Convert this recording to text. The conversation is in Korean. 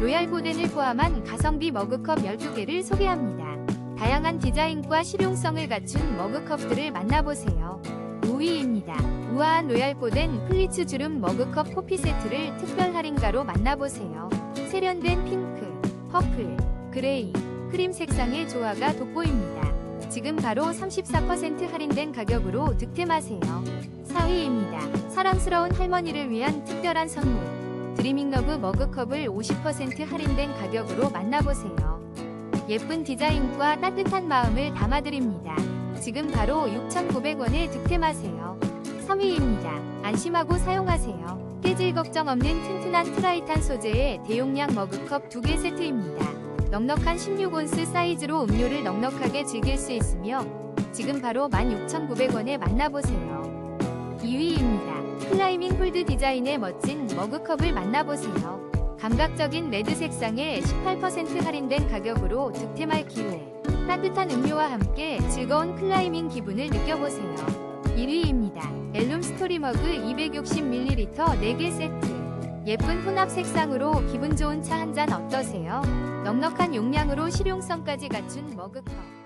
로얄 보덴을 포함한 가성비 머그컵 12개를 소개합니다. 다양한 디자인과 실용성을 갖춘 머그컵들을 만나보세요. 5위입니다. 우아한 로얄 보덴 플리츠 주름 머그컵 포피 세트를 특별 할인가로 만나보세요. 세련된 핑크, 퍼플, 그레이, 크림 색상의 조화가 돋보입니다. 지금 바로 34% 할인된 가격으로 득템하세요. 4위입니다. 사랑스러운 할머니를 위한 특별한 선물. 드리밍 러브 머그컵을 50% 할인된 가격으로 만나보세요. 예쁜 디자인과 따뜻한 마음을 담아드립니다. 지금 바로 6,900원에 득템하세요. 3위입니다. 안심하고 사용하세요. 깨질 걱정 없는 튼튼한 트라이탄 소재의 대용량 머그컵 2개 세트입니다. 넉넉한 16온스 사이즈로 음료를 넉넉하게 즐길 수 있으며 지금 바로 16,900원에 만나보세요. 2위입니다. 클라이밍 홀드 디자인의 멋진 머그컵을 만나보세요. 감각적인 레드 색상의 18% 할인된 가격으로 득템할 기회. 따뜻한 음료와 함께 즐거운 클라이밍 기분을 느껴보세요. 1위입니다. 엘룸 스토리 머그 260ml 4개 세트. 예쁜 혼합 색상으로 기분 좋은 차 한 잔 어떠세요? 넉넉한 용량으로 실용성까지 갖춘 머그컵.